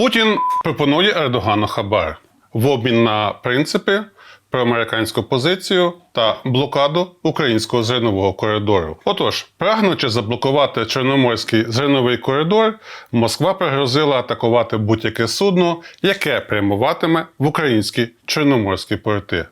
Путін пропонує Ердогану хабар в обмін на принципи, проамериканську позицію та блокаду українського зернового коридору. Отож, прагнучи заблокувати Чорноморський зерновий коридор, Москва пригрозила атакувати будь-яке судно, яке прямуватиме в українські чорноморські порти.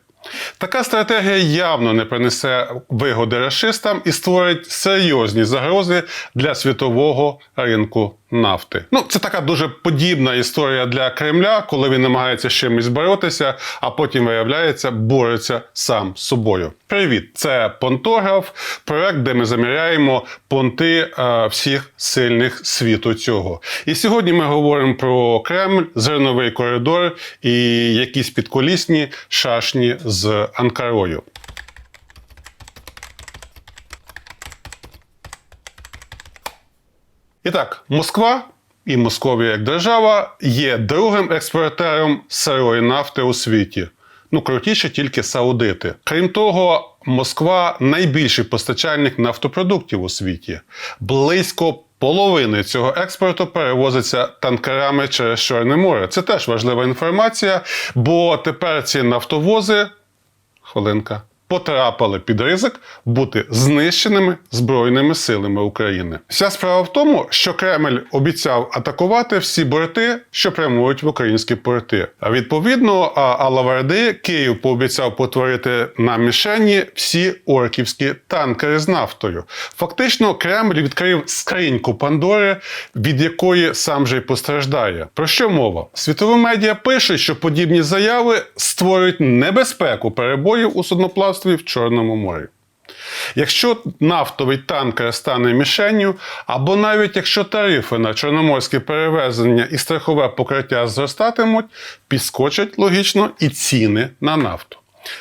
Така стратегія явно не принесе вигоди расистам і створить серйозні загрози для світового ринку нафти. Ну, це така дуже подібна історія для Кремля, коли він намагається з чимось боротися, а потім виявляється, бореться сам з собою. Привіт, це Понтограф, проект, де ми заміряємо понти е, всіх сильних світу цього. І сьогодні ми говоримо про Кремль, зерновий коридор і якісь підколісні шашні з Анкарою. І так, Москва і Московія як держава є другим експортером сирої нафти у світі. Ну, крутіше тільки саудити. Крім того, Москва найбільший постачальник нафтопродуктів у світі. Близько половини цього експорту перевозиться танкерами через Чорне море. Це теж важлива інформація, бо тепер ці нафтовози хвилинка, потрапили під ризик бути знищеними Збройними силами України. Вся справа в тому, що Кремль обіцяв атакувати всі борти, що прямують в українські порти. А відповідно, Алаварди Київ пообіцяв потворити на мішені всі орківські танкери з нафтою. Фактично, Кремль відкрив скриньку Пандори, від якої сам же й постраждає. Про що мова? Світові медіа пишуть, що подібні заяви створюють небезпеку перебоїв у судноплавстві в Чорному морі. Якщо нафтовий танкер стане мішенню, або навіть якщо тарифи на чорноморське перевезення і страхове покриття зростатимуть, підскочать логічно і ціни на нафту.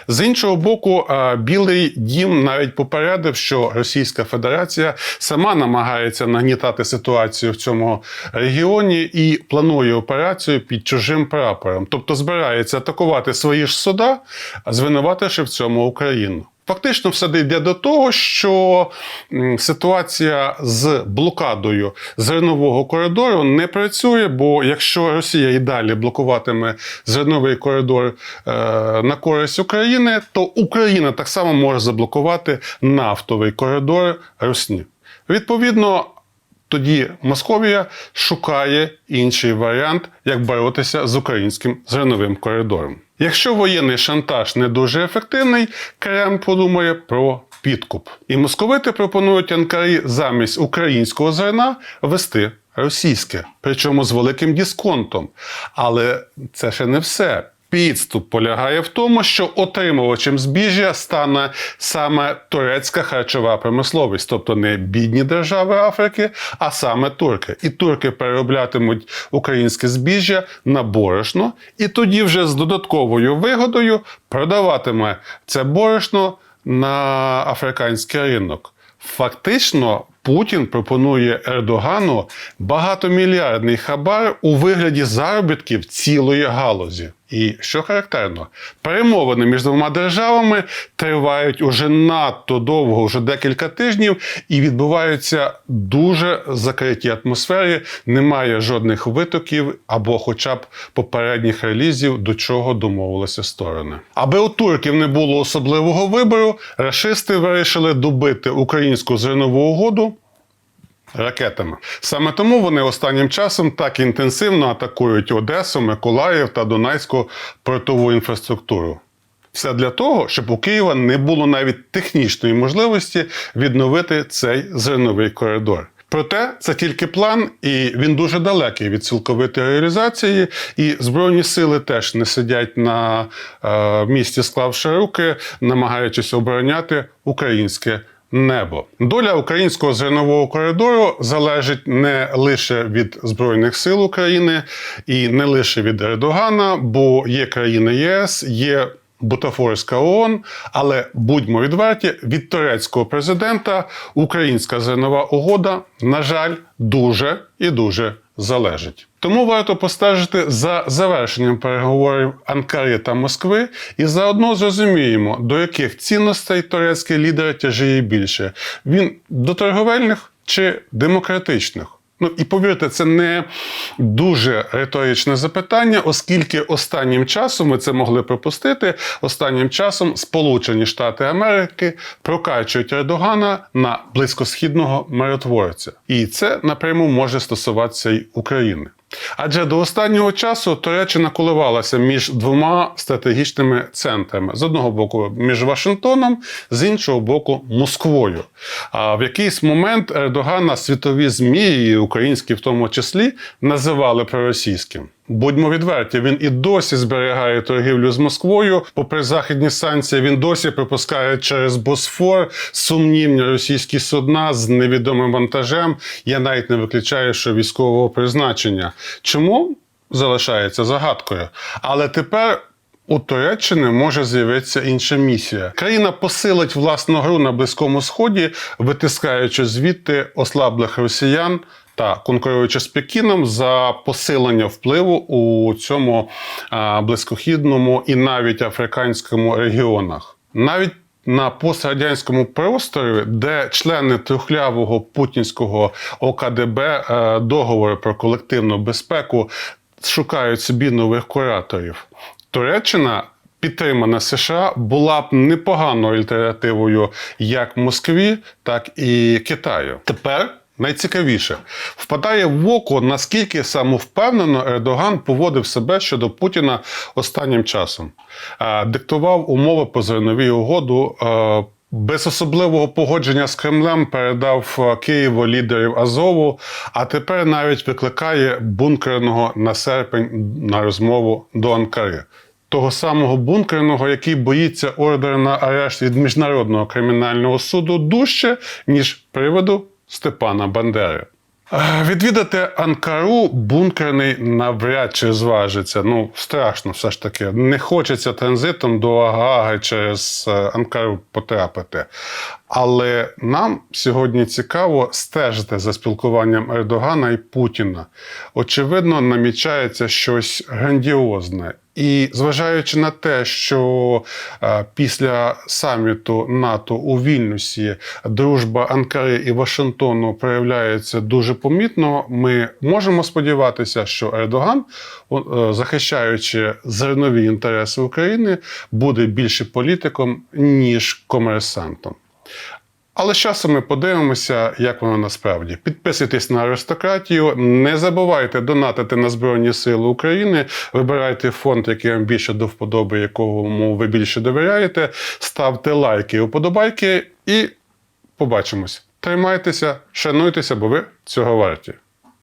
З іншого боку, е, Білий дім навіть попередив, що Російська Федерація сама намагається нагнітати ситуацію в цьому регіоні і планує операцію під чужим прапором, тобто збирається атакувати свої ж суда, звинувативши в цьому Україну. Фактично, все йде до того, що ситуація з блокадою зернового коридору не працює, бо якщо Росія і далі блокуватиме зерновий коридор е, на користь України, то Україна так само може заблокувати нафтовий коридор Росні. Відповідно, тоді Московія шукає інший варіант, як боротися з українським зерновим коридором. Якщо воєнний шантаж не дуже ефективний, Кремль подумає про підкуп. І московити пропонують Анкарі замість українського зерна вести російське, причому з великим дисконтом. Але це ще не все. Підступ полягає в тому, що отримувачем збіжжя стане саме турецька харчова промисловість, тобто не бідні держави Африки, а саме турки. І турки перероблятимуть українське збіжжя на борошно, і тоді вже з додатковою вигодою продаватиме це борошно на африканський ринок. Фактично, Путін пропонує Ердогану багатомільярдний хабар у вигляді заробітків цілої галузі. І що характерно, перемовини між двома державами тривають уже надто довго, вже декілька тижнів, і відбуваються дуже закриті атмосфері. Немає жодних витоків або, хоча б попередніх релізів, до чого домовилися сторони. Аби у турків не було особливого вибору, рашисти вирішили добити українську зернову угоду ракетами. Саме тому вони останнім часом так інтенсивно атакують Одесу, Миколаїв та Донецьку портову інфраструктуру. Все для того, щоб у Києва не було навіть технічної можливості відновити цей зерновий коридор. Проте це тільки план, і він дуже далекий від цілковитої реалізації. І збройні сили теж не сидять на е, місці, склавши руки, намагаючись обороняти українське небо. Доля українського зернового коридору залежить не лише від Збройних сил України і не лише від Ердогана, бо є країни ЄС, є. Бутафорська ООН, але будьмо відверті, від турецького президента українська зернова угода, на жаль, дуже і дуже залежить. Тому варто постежити за завершенням переговорів Анкари та Москви і заодно зрозуміємо, до яких цінностей турецький лідер тяжіє більше: він до торговельних чи демократичних. Ну і повірте, це не дуже риторичне запитання, оскільки останнім часом ми це могли пропустити. Останнім часом Сполучені Штати Америки прокачують Ердогана на близькосхідного миротворця, і це напряму може стосуватися й України. Адже до останнього часу Туреччина коливалася між двома стратегічними центрами: з одного боку, між Вашингтоном, з іншого боку, Москвою. А в якийсь момент Ердогана світові ЗМІ, і українські в тому числі, називали проросійським. Будьмо відверті, він і досі зберігає торгівлю з Москвою. Попри західні санкції, він досі пропускає через Босфор сумнівні російські судна з невідомим вантажем. Я навіть не виключаю, що військового призначення. Чому залишається загадкою? Але тепер. У Туреччини може з'явитися інша місія. Країна посилить власну гру на Близькому Сході, витискаючи звідти ослаблих росіян та конкуруючи з Пекіном за посилення впливу у цьому близькохідному і навіть африканському регіонах. Навіть на пострадянському просторі, де члени трухлявого путінського ОКДБ е, договору про колективну безпеку шукають собі нових кураторів. Туреччина. Підтримана США була б непоганою альтернативою як Москві, так і Китаю. Тепер найцікавіше впадає в око, наскільки самовпевнено Ердоган поводив себе щодо Путіна останнім часом. Е, Диктував умови по зерновій угоду. е, Без особливого погодження з Кремлем передав е, Києву лідерів Азову, а тепер навіть викликає бункерного на серпень на розмову до Анкари. Того самого бункерного, який боїться ордера на арешт від Міжнародного кримінального суду дужче, ніж приводу Степана Бандери. Е, Відвідати Анкару бункерний навряд чи зважиться. Ну, страшно все ж таки. Не хочеться транзитом до Агаги через е, Анкару потрапити. Але нам сьогодні цікаво стежити за спілкуванням Ердогана і Путіна. Очевидно, намічається щось грандіозне. І зважаючи на те, що е, після саміту НАТО у Вільнюсі дружба Анкари і Вашингтону проявляється дуже помітно, ми можемо сподіватися, що Ердоган, е, захищаючи зернові інтереси України, буде більше політиком, ніж комерсантом. Але з часом ми подивимося, як воно насправді. Підписуйтесь на аристократію, не забувайте донатити на Збройні Сили України, вибирайте фонд, який вам більше до вподоби, якому ви більше довіряєте. Ставте лайки і уподобайки, і побачимось. Тримайтеся, шануйтеся, бо ви цього варті.